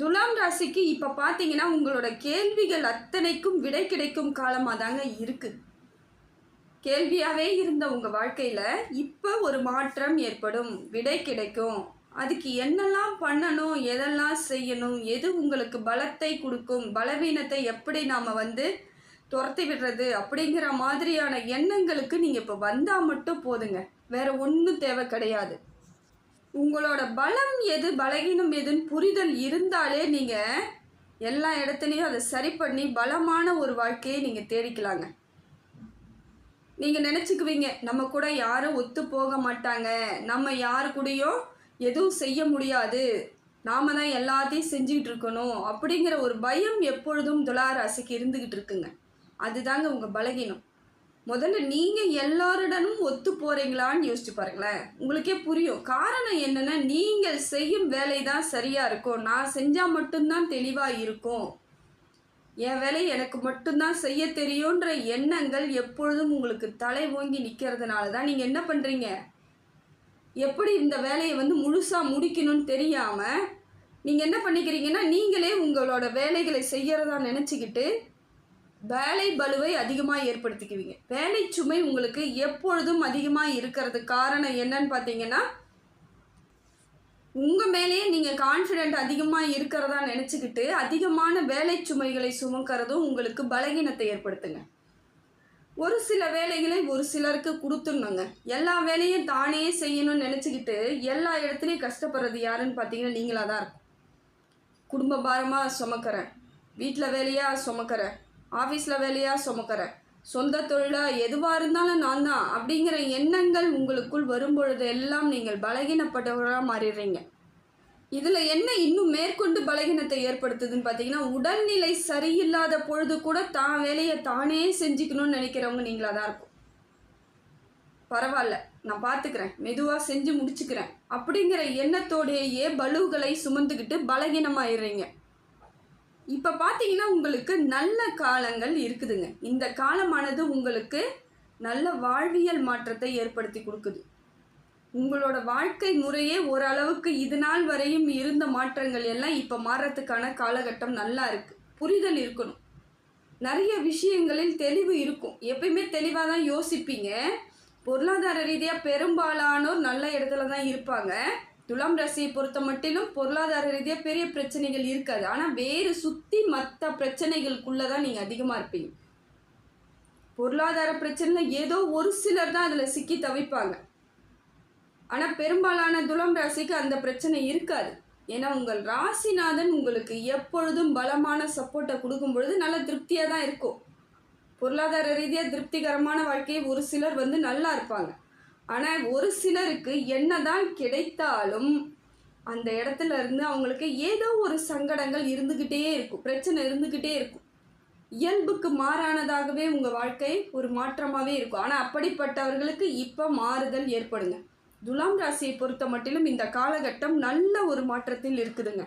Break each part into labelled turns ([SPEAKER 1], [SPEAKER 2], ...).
[SPEAKER 1] துலாம் ராசிக்கு இப்போ பார்த்தீங்கன்னா உங்களோட கேள்விகள் அத்தனைக்கும் விடை கிடைக்கும் காலமாக தாங்க இருக்குது கேள்வியாகவே இருந்த உங்கள் வாழ்க்கையில் இப்போ ஒரு மாற்றம் ஏற்படும். விடை கிடைக்கும். அதுக்கு என்னெல்லாம் பண்ணணும்? எதெல்லாம் செய்யணும்? எது உங்களுக்கு பலத்தை கொடுக்கும்? பலவீனத்தை எப்படி நாம் வந்து துரத்தி விடுறது? அப்படிங்கிற மாதிரியான எண்ணங்களுக்கு நீங்கள் இப்போ வந்தால் மட்டும் போதுங்க. வேறு ஒன்றும் தேவை கிடையாது. உங்களோட பலம் எது பலகீனம் எதுன்னு புரிதல் இருந்தாலே நீங்கள் எல்லா இடத்துலையும் அதை சரி பண்ணி பலமான ஒரு வாழ்க்கையை நீங்கள் தேடிக்கலாங்க. நீங்கள் நினச்சிக்குவீங்க நம்ம கூட யாரும் ஒத்து போக மாட்டாங்க. நம்ம யாரு கூடயும் எதுவும் செய்ய முடியாது. நாம தான் எல்லாத்தையும் செஞ்சுக்கிட்டு இருக்கணும் அப்படிங்கிற ஒரு பயம் எப்பொழுதும் துளாராசிக்கு இருந்துக்கிட்டு இருக்குங்க. அதுதாங்க உங்கள் பலகீனம். முதல்ல நீங்கள் எல்லாருடனும் ஒத்து போகிறீங்களான்னு யோசிச்சு பாருங்களேன். உங்களுக்கே புரியும். காரணம் என்னென்னா நீங்கள் செய்யும் வேலை தான் சரியாக இருக்கும். நான் செஞ்சால் மட்டும்தான் தெளிவாக இருக்கும். என் வேலை எனக்கு மட்டும்தான் செய்ய தெரியுன்ற எண்ணங்கள் எப்பொழுதும் உங்களுக்கு தலை ஓங்கி நிற்கிறதுனால தான் நீங்கள் என்ன பண்ணுறீங்க எப்படி இந்த வேலையை வந்து முழுசாக முடிக்கணும்னு தெரியாமல் நீங்கள் என்ன பண்ணிக்கிறீங்கன்னா நீங்களே உங்களோட வேலைகளை செய்கிறதா நினச்சிக்கிட்டு வேலை பலுவை அதிகமாக ஏற்படுத்திக்குவீங்க. வேலை சுமை உங்களுக்கு எப்பொழுதும் அதிகமாக இருக்கிறது காரணம் என்னன்னு பார்த்தீங்கன்னா உங்கள் மேலேயே நீங்கள் கான்ஃபிடென்ட் அதிகமாக இருக்கிறதா நினச்சிக்கிட்டு அதிகமான வேலை சுமைகளை சுமக்கிறதும் உங்களுக்கு பலகீனத்தை ஏற்படுத்துங்க. ஒரு சில வேலைகளை ஒரு சிலருக்கு கொடுத்துடணுங்க. எல்லா வேலையும் தானே செய்யணும்னு நினச்சிக்கிட்டு எல்லா இடத்துலையும் கஷ்டப்படுறது யாருன்னு பார்த்தீங்கன்னா நீங்களாக தான் இருக்கும். குடும்ப பாரமாக சுமக்கிறேன். வீட்டில் வேலையாக சுமக்கிறேன். ஆஃபீஸில் வேலையாக சுமக்கிறேன். சொந்த தொழிலாக எதுவாக இருந்தாலும் நான் தான் அப்படிங்கிற எண்ணங்கள் உங்களுக்குள் வரும்பொழுது எல்லாம் நீங்கள் பலகீனப்பட்டவராக மாறிடுறீங்க. இதில் என்ன இன்னும் மேற்கொண்டு பலகீனத்தை ஏற்படுத்துதுன்னு பார்த்தீங்கன்னா உடல்நிலை சரியில்லாத பொழுது கூட தான் வேலையை தானே செஞ்சுக்கணும்னு நினைக்கிறவங்க நீங்களாக தான் இருக்கும். பரவாயில்ல. நான் பார்த்துக்கிறேன் மெதுவாக செஞ்சு முடிச்சுக்கிறேன். அப்படிங்கிற எண்ணத்தோடையே பலுவுகளை சுமந்துக்கிட்டு பலகீனமாயிடுறீங்க. இப்போ பார்த்தீங்கன்னா உங்களுக்கு நல்ல காலங்கள் இருக்குதுங்க. இந்த காலமானது உங்களுக்கு நல்ல வாழ்வியல் மாற்றத்தை ஏற்படுத்தி கொடுக்குது. உங்களோட வாழ்க்கை முறையே ஓரளவுக்கு இது நாள் வரையும் இருந்த மாற்றங்கள் எல்லாம் இப்போ மாறுறதுக்கான காலகட்டம் நல்லா இருக்குது புரிதல் இருக்கணும். நிறைய விஷயங்களில் தெளிவு இருக்கும். எப்பயுமே தெளிவாக தான் யோசிப்பீங்க. பொருளாதார ரீதியாக பெரும்பாலானோர் நல்ல இடத்துல தான் இருப்பாங்க. துலாம் ராசியை பொறுத்த மட்டிலும் பொருளாதார ரீதியாக பெரிய பிரச்சனைகள் இருக்காது. ஆனால் வேறு சுற்றி மற்ற பிரச்சனைகளுக்குள்ளே தான் நீங்கள் அதிகமாக இருப்பீங்க. பொருளாதார பிரச்சனையில் ஏதோ ஒரு சிலர் தான் அதில் சிக்கி தவிப்பாங்க. ஆனால் பெரும்பாலான துலாம் ராசிக்கு அந்த பிரச்சனை இருக்காது. ஏன்னா உங்கள் ராசிநாதன் உங்களுக்கு எப்பொழுதும் பலமான சப்போர்ட்டை கொடுக்கும் பொழுது நல்ல திருப்தியாக தான் இருக்கும். பொருளாதார ரீதியாக திருப்திகரமான வாழ்க்கையை ஒரு சிலர் வந்து நல்லா இருப்பாங்க. ஆனால் ஒரு சிலருக்கு என்னதான் கிடைத்தாலும் அந்த இடத்துல இருந்து அவங்களுக்கு ஏதோ ஒரு சங்கடங்கள் இருந்துக்கிட்டே இருக்கும். பிரச்சனை இருந்துக்கிட்டே இருக்கும். இயல்புக்கு மாறானதாகவே உங்கள் வாழ்க்கை ஒரு மாற்றமாகவே இருக்கும். ஆனால் அப்படிப்பட்டவர்களுக்கு இப்போ மாறுதல் ஏற்படுங்க. துலாம் ராசியை பொறுத்த மட்டிலும் இந்த காலகட்டம் நல்ல ஒரு மாற்றத்தில் இருக்குதுங்க.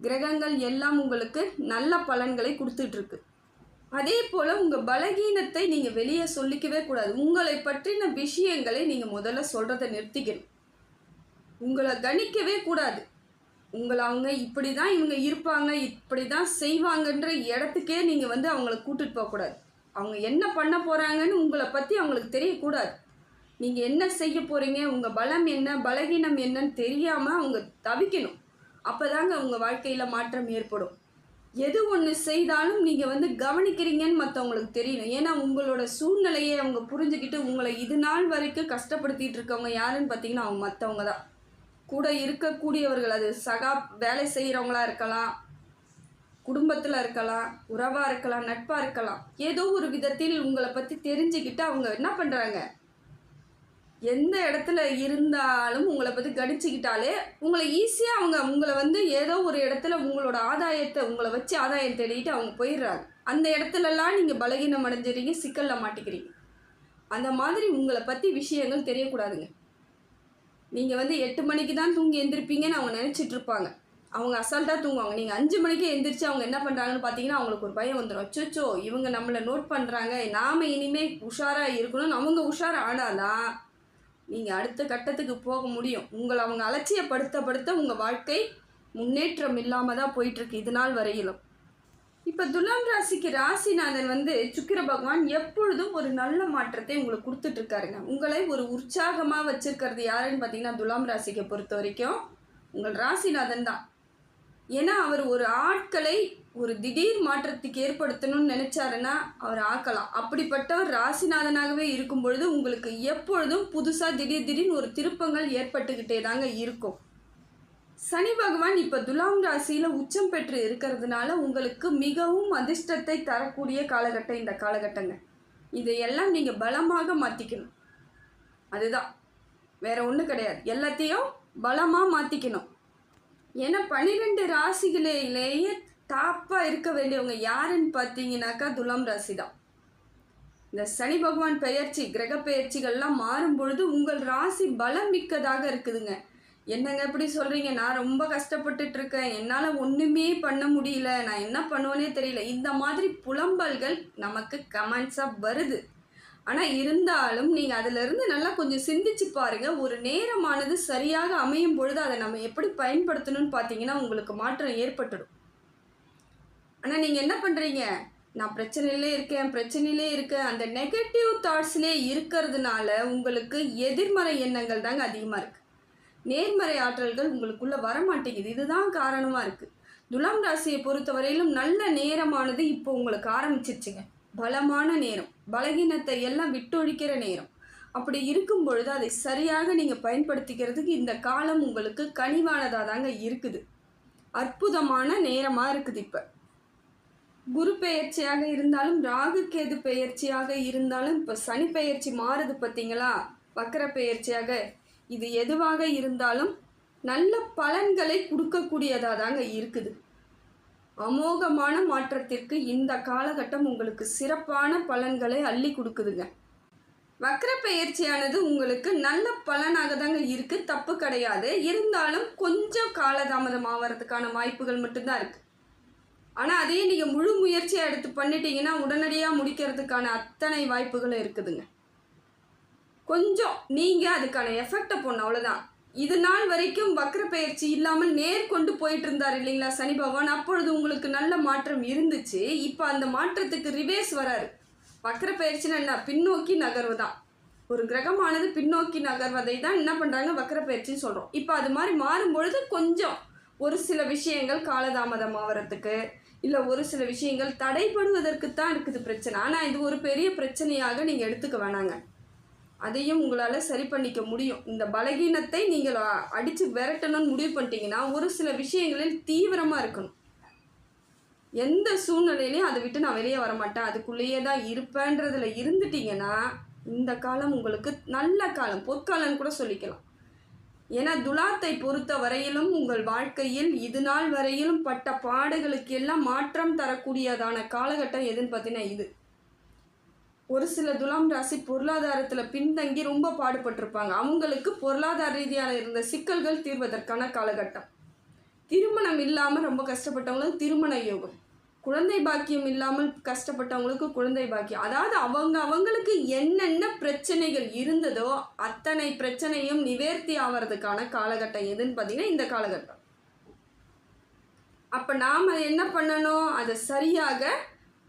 [SPEAKER 1] கிரகங்கள் எல்லாம் உங்களுக்கு நல்ல பலன்களை கொடுத்துட்ருக்கு அதே போல் உங்கள் பலகீனத்தை நீங்கள் வெளியே சொல்லிக்கவே கூடாது. உங்களை பற்றின விஷயங்களை நீங்கள் முதல்ல சொல்கிறத நிறுத்திக்கணும். உங்களை கணிக்கவே கூடாது. உங்களை அவங்க இப்படி தான் இவங்க இருப்பாங்க இப்படி தான் செய்வாங்கன்ற இடத்துக்கே நீங்கள் வந்து அவங்கள கூட்டிகிட்டு போகக்கூடாது அவங்க என்ன பண்ண போகிறாங்கன்னு உங்களை பற்றி அவங்களுக்கு தெரியக்கூடாது. நீங்கள் என்ன செய்ய போகிறீங்க உங்கள் பலம் என்ன பலகீனம் என்னன்னு தெரியாமல் அவங்க தவிக்கணும். அப்போ தாங்க உங்கள் வாழ்க்கையில் மாற்றம் ஏற்படும். எது ஒன்று செய்தாலும் நீங்கள் வந்து கவனிக்கிறீங்கன்னு மற்றவங்களுக்கு தெரியணும். ஏன்னா உங்களோட சூழ்நிலையை அவங்க புரிஞ்சுக்கிட்டு உங்களை இது நாள் வரைக்கும் கஷ்டப்படுத்திட்டு இருக்கவங்க யாருன்னு பார்த்தீங்கன்னா அவங்க மற்றவங்க தான். கூட இருக்கக்கூடியவர்கள் அது சகா வேலை செய்கிறவங்களா இருக்கலாம் குடும்பத்தில் இருக்கலாம் உறவாக இருக்கலாம் நட்பாக இருக்கலாம். ஏதோ ஒரு விதத்தில் உங்களை பற்றி தெரிஞ்சுக்கிட்டு அவங்க என்ன பண்ணுறாங்க எந்த இடத்துல இருந்தாலும் உங்களை பற்றி கடிச்சிக்கிட்டாலே உங்களை ஈஸியாக அவங்க உங்களை வந்து ஏதோ ஒரு இடத்துல உங்களோட ஆதாயத்தை உங்களை வச்சு ஆதாயம் தேடிட்டு அவங்க போயிடுறாங்க. அந்த இடத்துலலாம் நீங்கள் பலகீனம் அடைஞ்சிறீங்க சிக்கலில் மாட்டிக்கிறீங்க. அந்த மாதிரி உங்களை பற்றி விஷயங்கள் தெரியக்கூடாதுங்க. நீங்கள் வந்து எட்டு மணிக்கு தான் தூங்கி எந்திருப்பீங்கன்னு அவங்க நினச்சிட்டு இருப்பாங்க. அவங்க அசால்ட்டாக தூங்குவாங்க. நீங்கள் அஞ்சு மணிக்கே எந்திரிச்சு அவங்க என்ன பண்ணுறாங்கன்னு பார்த்தீங்கன்னா அவங்களுக்கு ஒரு பயம் வந்துடும் அச்சோச்சோ இவங்க நம்மளை நோட் பண்ணுறாங்க நாம் இனிமேல் உஷாராக இருக்கணும்னு அவங்க உஷாராக ஆனாதான் நீங்கள் அடுத்த கட்டத்துக்கு போக முடியும். உங்களை அவங்க அலட்சியப்படுத்தப்படுத்த உங்கள் வாழ்க்கை முன்னேற்றம் இல்லாமல் தான் போயிட்டுருக்கு இது நாள் வரையிலும். இப்போ துலாம் ராசிக்கு ராசிநாதன் வந்து சுக்கிர பகவான் எப்பொழுதும் ஒரு நல்ல மாற்றத்தை உங்களுக்கு கொடுத்துட்ருக்காருங்க உங்களை ஒரு உற்சாகமாக வச்சுருக்கிறது யாருன்னு பார்த்தீங்கன்னா துலாம் ராசிக்கு பொறுத்த வரைக்கும் உங்கள் ராசிநாதன் தான். ஏன்னா அவர் ஒரு ஆட்களை ஒரு திடீர் மாற்றத்துக்கு ஏற்படுத்தணும்னு நினைச்சாருன்னா அவர் ஆக்கலாம். அப்படிப்பட்டவர் ராசிநாதனாகவே இருக்கும் பொழுது உங்களுக்கு எப்பொழுதும் புதுசாக திடீர் திடீர்னு ஒரு திருப்பங்கள் ஏற்பட்டுக்கிட்டே தாங்க இருக்கும். சனி பகவான் இப்போ துலாம் ராசியில் உச்சம் பெற்று இருக்கிறதுனால உங்களுக்கு மிகவும் அதிர்ஷ்டத்தை தரக்கூடிய காலகட்டம் இந்த காலகட்டங்க. இதையெல்லாம் நீங்கள் பலமாக மாற்றிக்கணும் அதுதான். வேற ஒன்றும் கிடையாது. எல்லாத்தையும் பலமாக மாற்றிக்கணும் ஏன்னா பன்னிரெண்டு ராசிகளிலேயே டாப்பாக இருக்க வேண்டியவங்க யாருன்னு பார்த்தீங்கன்னாக்கா துலாம் ராசி தான் இந்த சனி பகவான் பெயர்ச்சி கிரக பெயர்ச்சிகள்லாம் மாறும் பொழுது உங்கள் ராசி பலம் மிக்கதாக இருக்குதுங்க. என்னங்க எப்படி சொல்கிறீங்க நான் ரொம்ப கஷ்டப்பட்டுட்டு இருக்கேன் என்னால் ஒன்றுமே பண்ண முடியல. நான் என்ன பண்ணுவேனே தெரியல. இந்த மாதிரி புலம்பல்கள் நமக்கு கமெண்ட்ஸாக வருது. ஆனால் இருந்தாலும் நீங்கள் அதிலிருந்து நல்லா கொஞ்சம் சிந்திச்சு பாருங்கள் ஒரு நேரமானது சரியாக அமையும் பொழுது அதை நம்ம எப்படி பயன்படுத்தணும்னு பார்த்தீங்கன்னா உங்களுக்கு மாற்றம் ஏற்பட்டுடும். ஆனால் நீங்கள் என்ன பண்ணுறீங்க நான் பிரச்சனையிலே இருக்கேன் பிரச்சனையிலே இருக்கேன். அந்த நெகட்டிவ் தாட்ஸ்லேயே இருக்கிறதுனால உங்களுக்கு எதிர்மறை எண்ணங்கள் தாங்க அதிகமாக இருக்குது நேர்மறை ஆற்றல்கள் உங்களுக்குள்ளே வரமாட்டேங்குது. இதுதான் காரணமாக இருக்குது துலாம் ராசியை பொறுத்தவரையிலும் நல்ல நேரமானது இப்போ உங்களுக்கு ஆரம்பிச்சிருச்சுங்க. பலமான நேரம் பலகீனத்தை எல்லாம் விட்டொழிக்கிற நேரம். அப்படி இருக்கும் பொழுது அதை சரியாக நீங்கள் பயன்படுத்திக்கிறதுக்கு இந்த காலம் உங்களுக்கு கனிவானதாக தாங்க இருக்குது. அற்புதமான நேரமாக இருக்குது இப்போ. குரு பெயர்ச்சியாக இருந்தாலும் ராகு கேது பெயர்ச்சியாக இருந்தாலும் இப்போ சனி பெயர்ச்சி மாறுது பார்த்தீங்களா வக்கர பெயர்ச்சியாக. இது எதுவாக இருந்தாலும் நல்ல பலன்களை கொடுக்கக்கூடியதாக தாங்க இருக்குது. அமோகமான மாற்றத்திற்கு இந்த காலகட்டம் உங்களுக்கு சிறப்பான பலன்களை அள்ளி கொடுக்குதுங்க. வக்ர பயிற்சியானது உங்களுக்கு நல்ல பலனாக தாங்க இருக்கு. தப்பு கிடையாது. இருந்தாலும் கொஞ்சம் காலதாமதம் ஆகிறதுக்கான வாய்ப்புகள் மட்டும்தான் இருக்கு. ஆனால் அதே நீங்கள் முழு முயற்சியாக எடுத்து பண்ணிட்டீங்கன்னா உடனடியாக முடிக்கிறதுக்கான அத்தனை வாய்ப்புகளும் இருக்குதுங்க. கொஞ்சம் நீங்கள் அதுக்கான எஃபெக்டை போடணும். அவ்வளோதான் இது நாள் வரைக்கும் வக்ர பயிற்சி இல்லாமல் நேர்கொண்டு போயிட்டு இருந்தார் இல்லைங்களா சனி பகவான்? அப்பொழுது உங்களுக்கு நல்ல மாற்றம் இருந்துச்சு. இப்போ அந்த மாற்றத்துக்கு ரிவேர்ஸ் வராரு. வக்ர பயிற்சினா என்ன? பின்னோக்கி நகர்வு தான் ஒரு கிரகமானது பின்னோக்கி நகர்வதை தான் என்ன பண்ணுறாங்க வக்ர பயிற்சின்னு சொல்கிறோம் இப்போ அது மாதிரி மாறும்பொழுது கொஞ்சம் ஒரு சில விஷயங்கள் காலதாமதம் ஆகிறதுக்கு இல்லை ஒரு சில விஷயங்கள் தடைப்படுவதற்கு தான் இருக்குது பிரச்சனை. ஆனால் இது ஒரு பெரிய பிரச்சனையாக நீங்கள் எடுத்துக்க வேணாங்க. அதையும் உங்களால் சரி பண்ணிக்க முடியும். இந்த பலகீனத்தை நீங்கள் அடித்து விரட்டணும்னு முடிவு பண்ணிட்டீங்கன்னா ஒரு சில விஷயங்களில் தீவிரமாக இருக்கணும். எந்த சூழ்நிலையிலையும் அதை விட்டு நான் வெளியே வரமாட்டேன். அதுக்குள்ளேயே தான் இருப்பேன்றதில் இருந்துட்டீங்கன்னா இந்த காலம் உங்களுக்கு நல்ல காலம் பொற்காலம்னு கூட சொல்லிக்கலாம். ஏன்னா துலாத்தை பொறுத்த வரையிலும் உங்கள் வாழ்க்கையில் இது நாள் வரையிலும் பட்ட பாடுகளுக்கு எல்லாம் மாற்றம் தரக்கூடியதான காலகட்டம் எதுன்னு பார்த்தீங்கன்னா இது. ஒரு சில துலாம் ராசி பொருளாதாரத்தில் பின்தங்கி ரொம்ப பாடுபட்டிருப்பாங்க. அவங்களுக்கு பொருளாதார ரீதியான இருந்த சிக்கல்கள் தீர்வதற்கான காலகட்டம். திருமணம் இல்லாமல் ரொம்ப கஷ்டப்பட்டவங்களுக்கு திருமண யோகம். குழந்தை பாக்கியம் இல்லாமல் கஷ்டப்பட்டவங்களுக்கு குழந்தை பாக்கியம். அதாவது அவங்க அவங்களுக்கு என்னென்ன பிரச்சனைகள் இருந்ததோ அத்தனை பிரச்சனையும் நிவர்த்தி ஆகிறதுக்கான காலகட்டம் எதுன்னு பார்த்தீங்கன்னா இந்த காலகட்டம். அப்போ நாம் என்ன பண்ணணும்? அதை சரியாக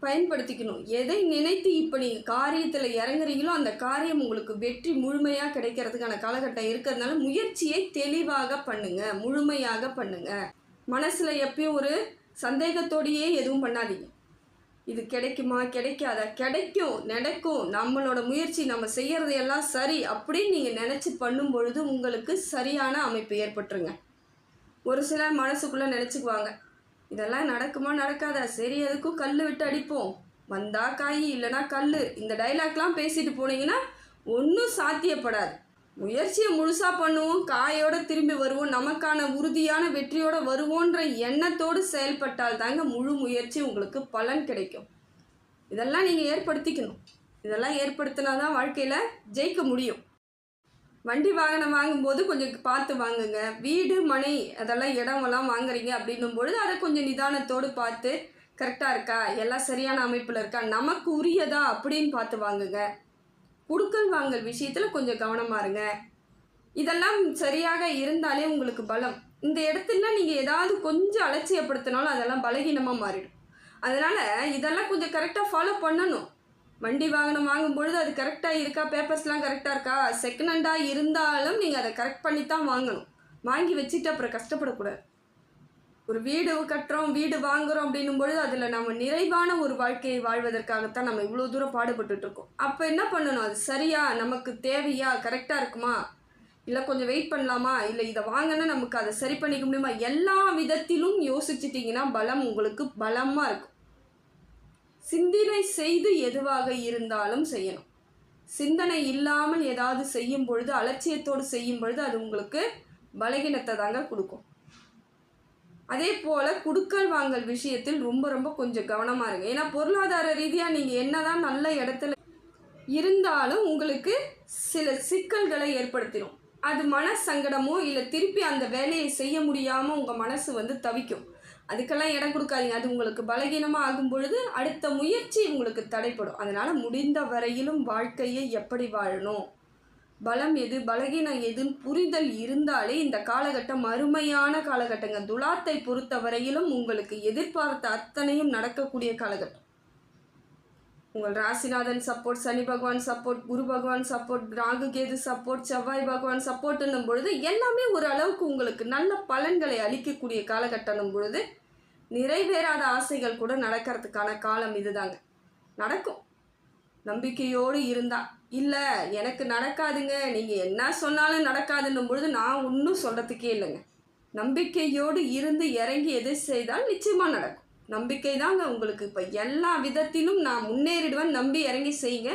[SPEAKER 1] பயன்படுத்திக்கணும். எதை நினைத்து இப்போ நீங்கள் காரியத்தில் இறங்குறீங்களோ அந்த காரியம் உங்களுக்கு வெற்றி முழுமையாக கிடைக்கிறதுக்கான காலகட்டம் இருக்கிறதுனால முயற்சியை தெளிவாக பண்ணுங்க. முழுமையாக பண்ணுங்க. மனசில் எப்பயும் ஒரு சந்தேகத்தோடையே எதுவும் பண்ணாதீங்க. இது கிடைக்குமா? கிடைக்காதா? கிடைக்கும். நடக்கும். நம்மளோட முயற்சி நம்ம செய்கிறது எல்லாம் சரி அப்படின்னு நீங்கள் நினச்சி பண்ணும் பொழுது உங்களுக்கு சரியான அமைப்பு ஏற்பட்டுருங்க. ஒரு சிலர் மனசுக்குள்ளே நினச்சிக்குவாங்க. இதெல்லாம் நடக்குமா நடக்காதா? சரி எதுக்கும் கல் விட்டு அடிப்போம். வந்தா காய் இல்லைனா கல் இந்த டைலாக்லாம் பேசிட்டு போனீங்கன்னா ஒன்றும் சாத்தியப்படாது. முயற்சியை முழுசாக பண்ணுவோம் காயோட திரும்பி வருவோம் நமக்கான உறுதியான வெற்றியோட வருவோன்ற எண்ணத்தோடு செயல்பட்டால் தாங்க முழு முயற்சி உங்களுக்கு பலன் கிடைக்கும். இதெல்லாம் நீங்கள் ஏற்படுத்திக்கணும். இதெல்லாம் ஏற்படுத்தினா தான் வாழ்க்கையில் ஜெயிக்க முடியும். வண்டி வாகனம் வாங்கும்போது கொஞ்சம் பார்த்து வாங்குங்க. வீடு மனை அதெல்லாம் இடமெல்லாம் வாங்குறீங்க அப்படின்னும் பொழுது அதை கொஞ்சம் நிதானத்தோடு பார்த்து கரெக்டாக இருக்கா? எல்லாம் சரியான அமைப்பில் இருக்கா? நமக்கு உரியதா? அப்படின்னு பார்த்து வாங்குங்க. குடுக்கல் வாங்கல் விஷயத்தில் கொஞ்சம் கவனமாக இருங்க. இதெல்லாம் சரியாக இருந்தாலே உங்களுக்கு பலம். இந்த இடத்துல நீங்கள் ஏதாவது கொஞ்சம் அலட்சியப்படுத்தினாலும் அதெல்லாம் பலகீனமாக மாறிடும். அதனால் இதெல்லாம் கொஞ்சம் கரெக்டாக ஃபாலோ பண்ணணும். வண்டி வாகனம் வாங்கும் பொழுது அது கரெக்டாக இருக்கா? பேப்பர்ஸ்லாம் கரெக்டாக இருக்கா? செகண்ட் ஹேண்டாக இருந்தாலும் நீங்கள் அதை கரெக்ட் பண்ணி தான் வாங்கணும். வாங்கி வச்சுட்டு அப்புறம் கஷ்டப்படக்கூடாது. ஒரு வீடு கட்டுறோம் வீடு வாங்குகிறோம் அப்படின்னும் பொழுது அதில் நம்ம நிறைவான ஒரு வாழ்க்கையை வாழ்வதற்காகத்தான் நம்ம இவ்வளோ தூரம் பாடுபட்டுட்ருக்கோம் அப்போ என்ன பண்ணணும்? அது சரியா? நமக்கு தேவையா? கரெக்டாக இருக்குமா? இல்லை கொஞ்சம் வெயிட் பண்ணலாமா? இல்லை இதை வாங்கினா நமக்கு அதை சரி பண்ணிக்க முடியுமா? எல்லா விதத்திலும் யோசிச்சிட்டிங்கன்னா பலம் உங்களுக்கு பலமாக இருக்கும். சிந்தனை செய்து எதுவாக இருந்தாலும் செய்யணும். சிந்தனை இல்லாமல் ஏதாவது செய்யும் பொழுது அலட்சியத்தோடு செய்யும் பொழுது அது உங்களுக்கு பலகீனத்தை தாங்க கொடுக்கும். அதே போல் குடுக்கல் வாங்கல் விஷயத்தில் ரொம்ப ரொம்ப கொஞ்சம் கவனமாக இருங்க. ஏன்னா பொருளாதார ரீதியாக நீங்கள் என்னதான் நல்ல இடத்துல இருந்தாலும் உங்களுக்கு சில சிக்கல்களை ஏற்படுத்திடும் அது மன சங்கடமோ இல்லை திருப்பி அந்த வேலையை செய்ய முடியாமல் உங்கள் மனசு வந்து தவிக்கும். அதுக்கெல்லாம் இடம் கொடுக்காதீங்க. அது உங்களுக்கு பலகீனமாக ஆகும் பொழுது அடுத்த முயற்சி உங்களுக்கு தடைப்படும். அதனால் முடிந்த வரையிலும் வாழ்க்கையை எப்படி வாழணும்? பலம் எது பலகீனம் எதுன்னு புரிதல் இருந்தாலே இந்த காலகட்டம் அருமையான காலகட்டங்க. துலாத்தை பொறுத்த வரையிலும் உங்களுக்கு எதிர்பார்த்த அத்தனையும் நடக்கக்கூடிய காலகட்டம். உங்கள் ராசிநாதன் சப்போர்ட் சனி பகவான் சப்போர்ட் குரு பகவான் சப்போர்ட் ராகு கேது சப்போர்ட் செவ்வாய் பகவான் சப்போர்ட்னும் பொழுது எல்லாமே ஒரு அளவுக்கு உங்களுக்கு நல்ல பலன்களை அளிக்கக்கூடிய காலகட்டம் பொழுது நிறைவேறாத ஆசைகள் கூட நடக்கிறதுக்கான காலம் இதுதாங்க. நடக்கும். நம்பிக்கையோடு இருந்தா இல்லை எனக்கு நடக்காதுங்க. நீங்கள் என்ன சொன்னாலும் நடக்காதுன்னும் பொழுது நான் ஒன்றும் சொல்கிறதுக்கே இல்லைங்க. நம்பிக்கையோடு இருந்து இறங்கி எது செய்தால் நிச்சயமாக நடக்கும். நம்பிக்கை தாங்க உங்களுக்கு. இப்போ எல்லா விதத்திலும் நான் முன்னேறிடுவேன் நம்பி இறங்கி செய்யுங்க